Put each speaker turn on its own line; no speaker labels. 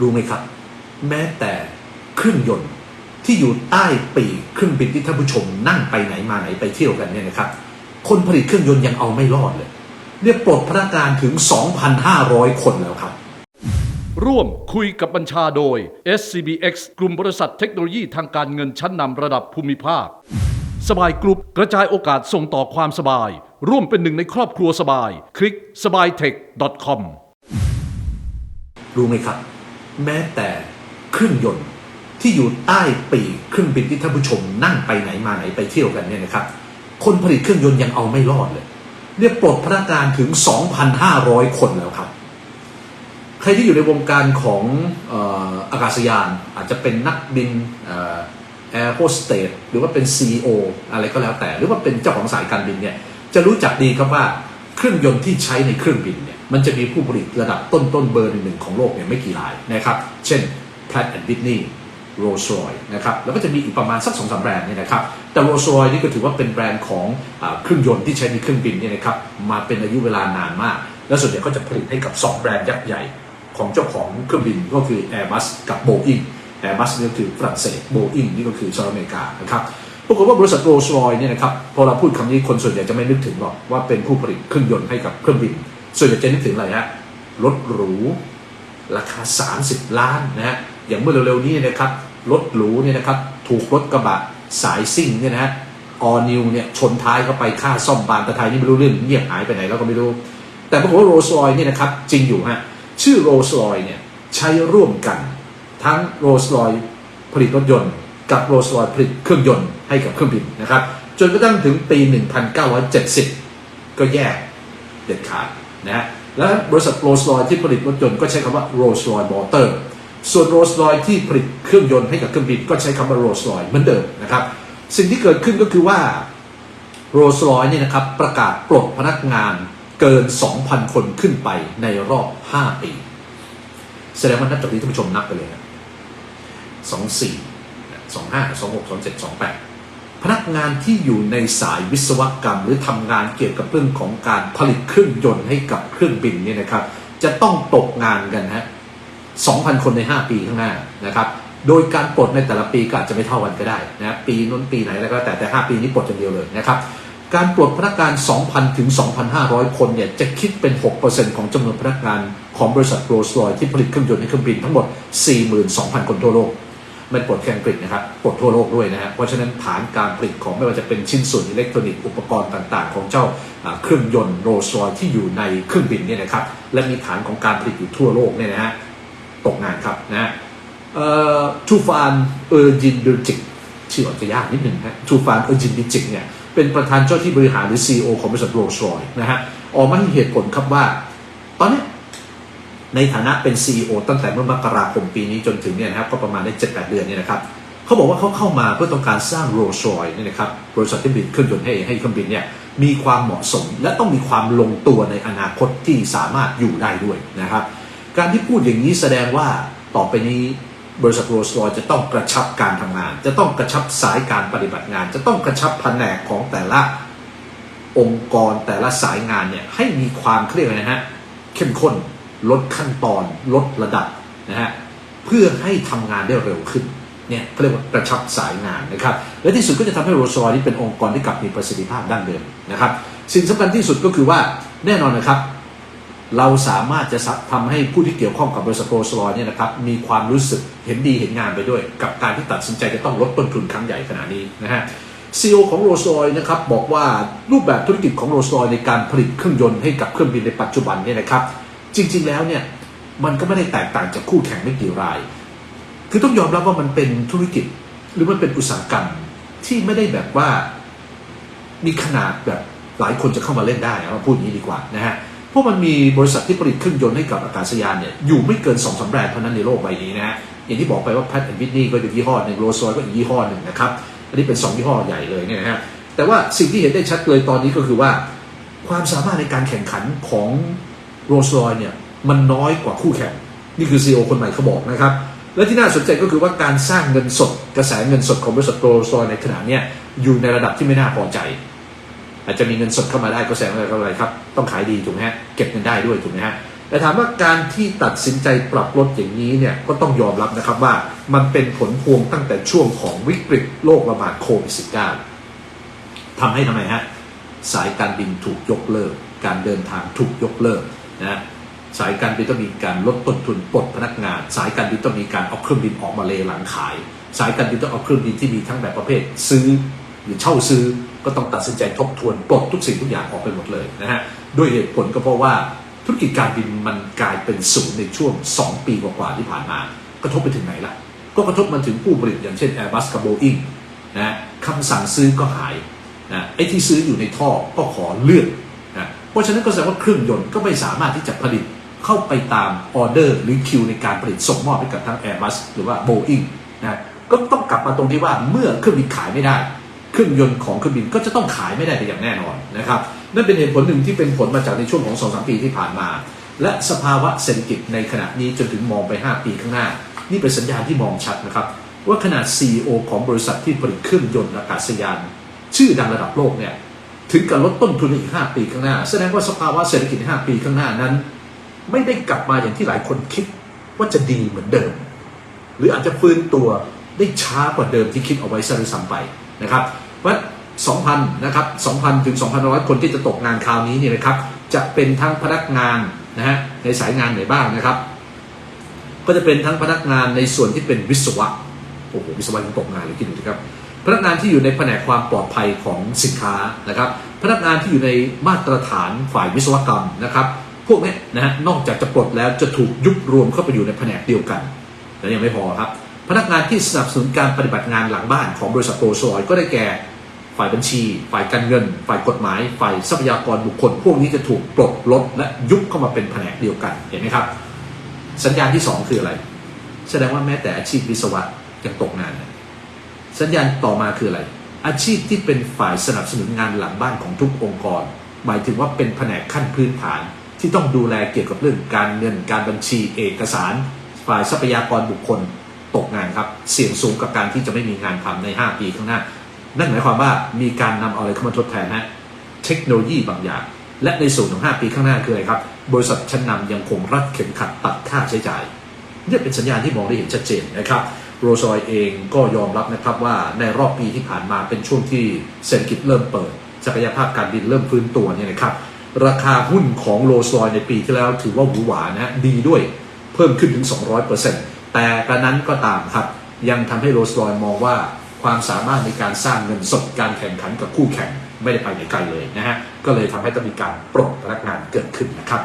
รู้ไหมครับ แม้แต่เครื่องยนต์ที่อยู่ใต้ปีกเครื่องบินที่ท่านผู้ชมนั่งไปไหนมาไหนไปเที่ยวกันเนี่ยนะครับ คนผลิตเครื่องยนต์ยังเอาไม่รอดเลย เรียกปลดพนักงานถึง 2,500 คนแล้วครับ
ร่วมคุยกับบัญชาโดย SCBX กลุ่มบริษัทเทคโนโลยีทางการเงินชั้นนำระดับภูมิภาค สบายกรุ๊ปกระจายโอกาสส่งต่อความสบาย ร่วมเป็นหนึ่งในครอบครัวสบาย คลิกสบายเทค .com
รู้ไหมครับ แม้แต่เครื่องยนต์ที่อยู่ใต้ปีกเครื่องบินที่ท่านผู้ชมนั่งไปไหนมาไหนไปเที่ยวกันเนี่ยนะครับ คนผลิตเครื่องยนต์ยังเอาไม่รอดเลย เรียกปลดพนักงานถึง 2,500 คนแล้วครับ ใครที่อยู่ในวงการของออากาศยานอาจจะเป็นนักบินแอร์โฮสเตสหรือว่าเป็น CEO อะไรก็แล้วแต่ หรือว่าเป็นเจ้าของสายการบินเนี่ยจะรู้จักดีครับว่าเครื่องยนต์ที่ใช้ในเครื่องบิน มันจะมีผู้ผลิตระดับต้นๆเบอร์หนึ่งของโลกเนี่ยไม่กี่รายนะครับ เช่น Pratt Whitney Rolls Royce นะครับ แล้วก็จะมีอีกประมาณสักสองสามแบรนด์นี่นะครับ แต่ Rolls Royce นี่ก็ถือว่าเป็นแบรนด์ของอเครื่องยนต์ที่ใช้ในเครื่องบินเนี่ยนะครับ มาเป็นอายุเวลานานมาก และส่วนใหญ่ก็จะผลิตให้กับ 2 แบรนด์ยักษ์ใหญ่ของเจ้าของเครื่องบินก็คือ Airbus กับ Boeing Airbus นี่ก็คือฝรั่งเศส Boeing นี่ก็คือสหรัฐอเมริกานะครับ ปรากฏว่าบริษัท Rolls r o y เนี่ยนะครับ พอเราพูดคำนี้คนส่วนใหญ่จะไม่นึกถึงหรอกว่าเป็นผู้ผลิตเครื่องยนต์ให้กับเครื่องบิน ส่วนใหญ่จะนึกถึงอะไรฮะรถหรู ราคา 30 ล้านนะฮะอย่างเมื่อเร็วๆนี้นะครับรถหรูเนี่ยนะครับถูกรถกระบะสายซิ่งเนี่ยนะฮะออนิวเนี่ยชนท้ายเข้าไปค่าซ่อมบานตะไทยนี่ไม่รู้เรื่องเงียบหายไปไหนแล้วก็ไม่รู้ แต่ปรากฏว่าโรลส์รอยเนี่ยนะครับจริงอยู่ฮะชื่อโรลส์รอยเนี่ยใช้ร่วมกัน ทั้งโรลส์รอยผลิตรถยนต์ กับโรลส์รอยผลิตเครื่องยนต์ให้กับเครื่องบินนะครับจนกระทั่งถึงปี 1970 ก็แยกเด็ดขาด นะฮะและบริษัทโรลส์รอยที่ผลิตรถยนต์ก็ใช้คำว่าโรลส์รอยมอเตอร์ส่วนโรลส์รอยที่ผลิตเครื่องยนต์ให้กับเครื่องบินก็ใช้คำว่าโรลส์รอยเหมือนเดิมนะครับสิ่งที่เกิดขึ้นก็คือว่าโรลส์รอยเนี่ยนะครับประกาศปลดพนักงานเกิน 2,000 คนขึ้นไปในรอบ 5 ปี แสดงว่านับจากนี้ท่านผู้ชมนับไปเลยนะ 24 25 26 27 28 พนักงานที่อยู่ในสายวิศวกรรม หรือทำงานเกี่ยวกับเรื่องของการผลิตเครื่องยนต์ให้กับเครื่องบินเนี่ยนะครับ จะต้องตกงานกันฮะ2,000 คนใน 5 ปีข้างหน้านะครับ โดยการปลดในแต่ละปีก็อาจจะไม่เท่ากันก็ได้นะปีนู้นปีไหนแล้วก็แต่แต่ 5 ปีนี้ปลดอย่างเดียวเลยนะครับการปลดพนักงาน 2,000 ถึง 2,500 คนเนี่ยจะคิดเป็น 6%ของจำนวนพนักงานของบริษัทโรลส์รอยที่ผลิตเครื่องยนต์ให้เครื่องบินทั้งหมด 42,000 คนทั่วโลก ไม่ปลดแค่อังกฤษนะครับปลดทั่วโลกด้วยนะฮะเพราะฉะนั้นฐานการผลิตของไม่ว่าจะเป็นชิ้นส่วนอิเล็กทรอนิกส์อุปกรณ์ต่างๆ ของเจ้าเครื่องยนต์โรลส์รอยที่อยู่ในเครื่องบินเนี่ยนะครับและมีฐานของการผลิตอยู่ทั่วโลกเนี่ยนะฮะตกงานครับนะฮะทูฟานเออร์จินเดจิกชื่ออาจจะยากนิดหนึ่งฮะทูฟานเออร์จินเดจิกเนี่ยเป็นประธานเจ้าที่บริหารหรือ CEO ของบริษัทโรลส์รอยนะฮะออกมาให้เหตุผลครับว่า ตอนนี้ ในฐานะเป็น CEO ตั้งแต่เมื่อมกราคมปีนี้จนถึงเนี่ยนะครับก็ประมาณได้เจ็ดแปดเดือนเนี่ยนะครับเขาบอกว่าเขาเข้ามาเพื่อต้องการสร้างโรลส์รอยเนี่ยนะครับบริษัทที่ผลิตเครื่องยนต์ให้ให้เครื่องบินเนี่ยมีความเหมาะสม และต้องมีความลงตัวในอนาคตที่สามารถอยู่ได้ด้วยนะครับ การที่พูดอย่างนี้แสดงว่าต่อไปนี้บริษัทโรลส์รอยจะต้องกระชับการทำงาน จะต้องกระชับสายการปฏิบัติงาน จะต้องกระชับแผนกของแต่ละองค์กรแต่ละสายงานเนี่ยให้มีความเครียกอะไรนะฮะเข้มข้น ลดขั้นตอนลดระดับนะฮะเพื่อให้ทำงานได้เร็วขึ้นเนี่ยเขาเรียกว่ากระชับสายงานนะครับ และที่สุดก็จะทำให้โรลส์รอยนี่เป็นองค์กรที่กลับมีประสิทธิภาพดั้งเดิมนะครับ สิ่งสำคัญที่สุดก็คือว่าแน่นอนนะครับ เราสามารถจะทำให้ผู้ที่เกี่ยวข้องกับบริษัทโรลส์รอยเนี่ยนะครับมีความรู้สึกเห็นดีเห็นงามไปด้วย กับการที่ตัดสินใจจะต้องลดต้นทุนครั้งใหญ่ขนาดนี้นะฮะซีอของโรลส์รอยนะครับบอกว่ารูปแบบธุรกิจของโรลส์รอยในการผลิตเครื่องยนต์ให้กับเครื่องบินในปัจจุบันเนี่ยนะครับ จริง ๆ แล้วเนี่ยมันก็ไม่ได้แตกต่างจากคู่แข่งไม่กี่ราย คือต้องยอมรับว่ามันเป็นธุรกิจหรือมันเป็นอุตสาหกรรมที่ไม่ได้แบบว่ามีขนาดแบบหลายคนจะเข้ามาเล่นได้เอาพูดอย่างนี้ดีกว่านะฮะเพราะมันมีบริษัทที่ผลิตเครื่องยนต์ให้กับอากาศยานเนี่ยอยู่ไม่เกิน2องสาแบรนด์เท่านั้นในโลกใบนี้นะฮะอย่างที่บอกไปว่าแพทแอนด์วิทนี่ก็อยู่ยี่ห้อหนึ่งโรลส์รอยก็อีกยี่ห้อหนึ่งนะครับอันนี้เป็น 2 ยี่ห้อใหญ่เลยเนี่ยนะฮะแต่ว่าสิ่งที่เห็นได้ชัดเลยตอนนี้ก็คือว่า ความสามารถในการแข่งขันของ โรลส์รอยเนี่ยมันน้อยกว่าคู่แข่ง นี่คือ CEO คนใหม่เขาบอกนะครับ และที่น่าสนใจก็คือว่าการสร้างเงินสด กระแสเงินสดของบริษัทโรลส์รอยในขณะเนี้ยอยู่ในระดับที่ไม่น่าพอใจ อาจจะมีเงินสดเข้ามาได้ก็แสดงว่าอะไรครับ ต้องขายดีถูกไหมฮะเก็บเงินได้ด้วยถูกไหมฮะแต่ถามว่าการที่ตัดสินใจปรับลดอย่างนี้เนี่ยก็ต้องยอมรับนะครับว่ามันเป็นผลพวงตั้งแต่ช่วงของวิกฤตโรคระบาดโควิด -19 ทำให้ทำไมฮะสายการบินถูกยกเลิก การเดินทางถูกยกเลิก นะสายการบินต้องมีการลดต้นทุนปลดพนักงาน สายการบินต้องมีการเอาเครื่องบินออกมาเลหลังขาย สายการบินต้องเอาเครื่องบินที่มีทั้งแบบประเภทซื้อ หรือเช่าซื้อก็ต้องตัดสินใจทบทวนปลดทุกสิ่งทุกอย่างออกไปหมดเลยนะฮะด้วยเหตุผลก็เพราะว่าธุรกิจการบินมันกลายเป็นศูนย์ในช่วง 2 ปีกว่าๆที่ผ่านมากระทบไปถึงไหนล่ะ ก็กระทบมาถึงผู้ผลิตอย่างเช่น Airbus กับ Boeing นะคำสั่งซื้อก็หายนะไอ้ที่ซื้ออยู่ในท่อก็ขอเลื่อน ราะฉะนั้นก็แสดงว่าเครื่องยนต์ก็ไม่สามารถที่จะผลิตเข้าไปตามออเดอร์หรือคิวในการผลิตส่งมอบให้กับทั้ง Airbus หรือว่า Boeing นะก็ต้องกลับมาตรงที่ว่าเมื่อเครื่องบินขายไม่ได้ เครื่องยนต์ของเครื่องบินก็จะต้องขายไม่ได้ไปอย่างแน่นอนนะครับนั่นเป็นเหตุผลหนึ่งที่เป็นผลมาจากในช่วงของ2-3ปีที่ผ่านมา และสภาวะเศรษฐกิจในขณะนี้จนถึงมองไป 5 ปีข้างหน้า นี่เป็นสัญญาณที่มองชัดนะครับ ว่าขนาด CEO ของบริษัทที่ผลิตเครื่องยนต์อากาศยาน ชื่อดังระดับโลกเนี่ย ถึงกับลดต้นทุนในอีก 5 ปีข้างหน้า แสดงว่าสภาวะเศรษฐกิจใน5ปีข้างหน้านั้น ไม่ได้กลับมาอย่างที่หลายคนคิดว่าจะดีเหมือนเดิม หรืออาจจะฟื้นตัวได้ช้ากว่าเดิมที่คิดเอาไว้ซะด้วยซ้ำไปนะครับเพราะ2,000นะครับ2,000 ถึง 2,100 คนที่จะตกงานคราวนี้เนี่ยนะครับ จะเป็นทั้งพนักงานนะฮะในสายงานไหนบ้างนะครับ ก็จะเป็นทั้งพนักงานในส่วนที่เป็นวิศวะโอ้โหวิศวะยังตกงานเลยคิดดูสิครับ พนักงานที่อยู่ในแผนกความปลอดภัยของสินค้านะครับ พนักงานที่อยู่ในมาตรฐานฝ่ายวิศวกรรมนะครับ พวกนี้นะฮะนอกจากจะปลดแล้วจะถูกยุบรวมเข้าไปอยู่ในแผนกเดียวกันและยังไม่พอครับ พนักงานที่สนับสนุนการปฏิบัติงานหลังบ้านของบริษัทโรลส์รอยซ์ก็ได้แก่ฝ่ายบัญชี ฝ่ายการเงิน ฝ่ายกฎหมาย ฝ่ายทรัพยากรบุคคล พวกนี้จะถูกปลดลดและยุบเข้ามาเป็นแผนกเดียวกัน เห็นไหมครับ สัญญาณที่สองคืออะไร แสดงว่าแม้แต่อาชีพวิศวะยังตกงานนะ สัญญาณต่อมาคืออะไร อาชีพที่เป็นฝ่ายสนับสนุนงานหลังบ้านของทุกองค์กร หมายถึงว่าเป็นแผนกขั้นพื้นฐาน ที่ต้องดูแลเกี่ยวกับเรื่องการเงินการบัญชีเอกสาร ฝ่ายทรัพยากรบุคคลตกงานครับ เสี่ยงสูงกับการที่จะไม่มีงานทำใน 5 ปีข้างหน้า นั่นหมายความว่ามีการนำเอาอะไรเข้ามาทดแทนฮะเทคโนโลยีบางอย่าง และในส่วนของ 5 ปีข้างหน้าคืออะไรครับ บริษัทชั้นนำยังคงรัดเข็มขัดตัดค่าใช้จ่ายนี่เป็นสัญญาณที่มองได้เห็นชัดเจนนะครับ โรซอยเองก็ยอมรับนะครับว่าในรอบปีที่ผ่านมาเป็นช่วงที่เศรษฐกิจเริ่มเปิดศักยภาพการบินเริ่มฟื้นตัวเนี่ยนะครับราคาหุ้นของโรซอยในปีที่แล้วถือว่าหวือหวานะดีด้วยเพิ่มขึ้นถึง 200%แต่กระนั้นก็ตามครับ ยังทำให้โรซอยมองว่าความสามารถในการสร้างเงินสดการแข่งขันกับคู่แข่งไม่ได้ไปไหนไกลเลยนะฮะก็เลยทำให้ต้องมีการปลดพนักงานเกิดขึ้นนะครับ